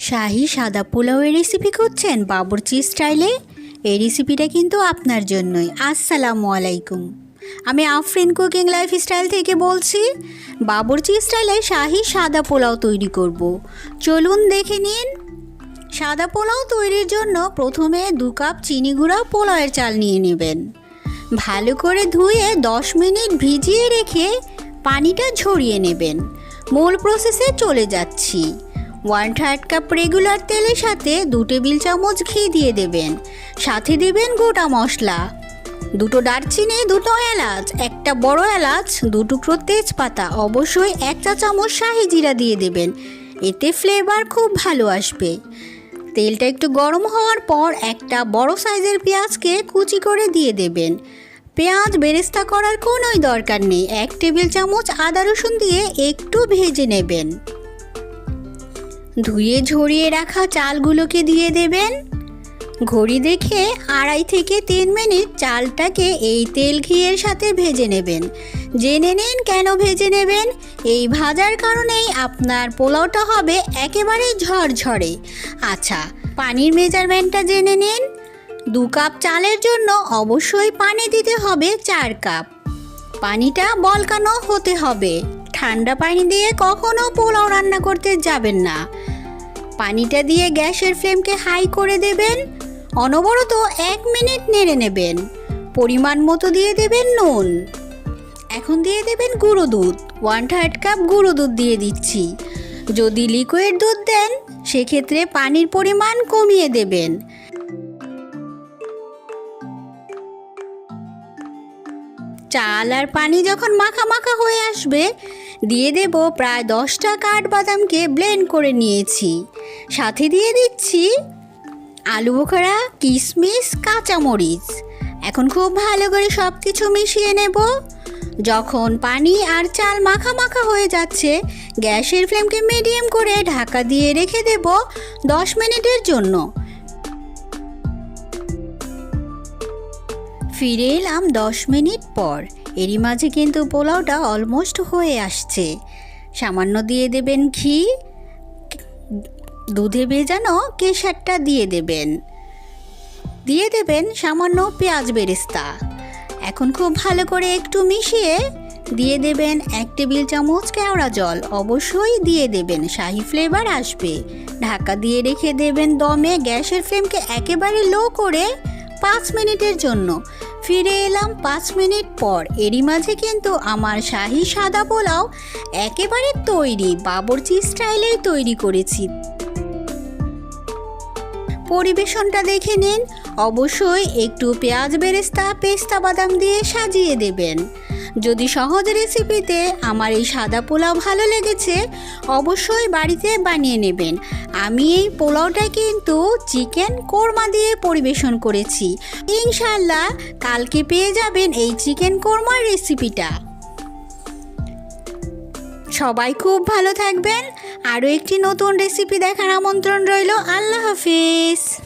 শাহি সাদা পোলাওয়ের রেসিপি করছেন বাবরচি স্টাইলে এই রেসিপিটা কিন্তু আপনার জন্যই। আসসালামু আলাইকুম। আমি আফরিন কুকিং লাইফ স্টাইল থেকে বলছি বাবরচি স্টাইলে শাহি সাদা পোলাও তৈরি করব। চলুন দেখে নিন। সাদা পোলাও তৈরির জন্য প্রথমে দু কাপ চিনি গুঁড়া পোলাওয়ের চাল নিয়ে নেবেন। ভালো করে ধুয়ে দশ মিনিট ভিজিয়ে রেখে পানিটা ঝরিয়ে নেবেন। মূল প্রসেসে চলে যাচ্ছি। ওয়ান থার্ড কাপ রেগুলার তেলের সাথে দু টেবিল চামচ ঘি দিয়ে দেবেন। সাথে দেবেন গোটা মশলা। দুটো দারচিনি, দুটো এলাচ, একটা বড় এলাচ, দু টুকরো তেজপাতা, অবশ্যই এক চা চামচ শাহি জিরা দিয়ে দেবেন। এতে ফ্লেভার খুব ভালো আসবে। তেলটা একটু গরম হওয়ার পর একটা বড় সাইজের পেঁয়াজকে কুচি করে দিয়ে দেবেন। পেঁয়াজ বেরেস্তা করার কোনোই দরকার নেই। এক টেবিল চামচ আদা রসুন দিয়ে একটু ভেজে নেবেন। ধুয়ে ঝরিয়ে রাখা চালগুলোকে দিয়ে দেবেন। ঘড়ি দেখে আড়াই থেকে তিন মিনিট চালটাকে এই তেল ঘিয়ের সাথে ভেজে নেবেন। জেনে নিন কেন ভেজে নেবেন। এই ভাজার কারণেই আপনার পোলাওটা হবে একেবারে ঝরঝরে। আচ্ছা পানির মেজারমেন্টটা জেনে নিন। দু কাপ চালের জন্য অবশ্যই পানি দিতে হবে চার কাপ। পানিটা বলকানো হতে হবে। ঠান্ডা পানি দিয়ে কখনো পোলাও রান্না করতে যাবেন না। পানিটা দিয়ে গ্যাসের ফ্লেমকে হাই করে দেবেন। অনবরত এক মিনিট নেড়ে নেবেন। পরিমাণ মতো দিয়ে দেবেন নুন। এখন দিয়ে দেবেন গুঁড়ো দুধ। ওয়ান থার্ড কাপ গুঁড়ো দুধ দিয়ে দিচ্ছি। যদি লিকুইড দুধ দেন, সেক্ষেত্রে পানির পরিমাণ কমিয়ে দেবেন। চাল আর পানি যখন মাখা মাখা হয়ে আসবে দিয়ে দেব প্রায় দশটা কাঠবাদামকে ব্লেন্ড করে নিয়েছি। সাথে দিয়ে দিচ্ছি আলু বোখরা কিশমিশ কাঁচামরিচ। এখন খুব ভালো করে সব কিছু মিশিয়ে নেব। যখন পানি আর চাল মাখা মাখা হয়ে যাচ্ছে, গ্যাসের ফ্লেমকে মিডিয়াম করে ঢাকা দিয়ে রেখে দেব দশ মিনিটের জন্য। ফিরে এলাম দশ মিনিট পর। এরই মাঝে কিন্তু পোলাওটা অলমোস্ট হয়ে আসছে। সামান্য দিয়ে দেবেন ঘি, দুধে ভেজানো কেশারটা দিয়ে দেবেন। দিয়ে দেবেন সামান্য পেঁয়াজ বেরেস্তা। এখন খুব ভালো করে একটু মিশিয়ে দিয়ে দেবেন এক টেবিল চামচ কেওড়া জল। অবশ্যই দিয়ে দেবেন, শাহি ফ্লেভার আসবে। ঢাকা দিয়ে রেখে দেবেন দমে, গ্যাসের ফ্লেমকে একেবারে লো করে পাঁচ মিনিটের জন্য। ফিরে এলাম পাঁচ মিনিট পর। এরই মাঝে কিন্তু আমার শাহি সাদা পোলাও একেবারে তৈরি, বাবরচি স্টাইলেই তৈরি করেছি। পরিবেশনটা দেখে নিন। অবশ্যই একটু পেঁয়াজ বেরেস্তা, পেস্তা বাদাম দিয়ে সাজিয়ে দেবেন। যদি সহজ রেসিপিতে আমার এই সাদা পোলাও ভালো লেগেছে, অবশ্যই বাড়িতে বানিয়ে নেবেন। আমি এই পোলাওটা কিন্তু চিকেন কোরমা দিয়ে পরিবেশন করেছি। ইনশাল্লাহ কালকে পেয়ে যাবেন এই চিকেন কোরমার রেসিপিটা। সবাই খুব ভালো থাকবেন। আরও একটি নতুন রেসিপি দেখার আমন্ত্রণ রইল। আল্লাহ হাফিজ।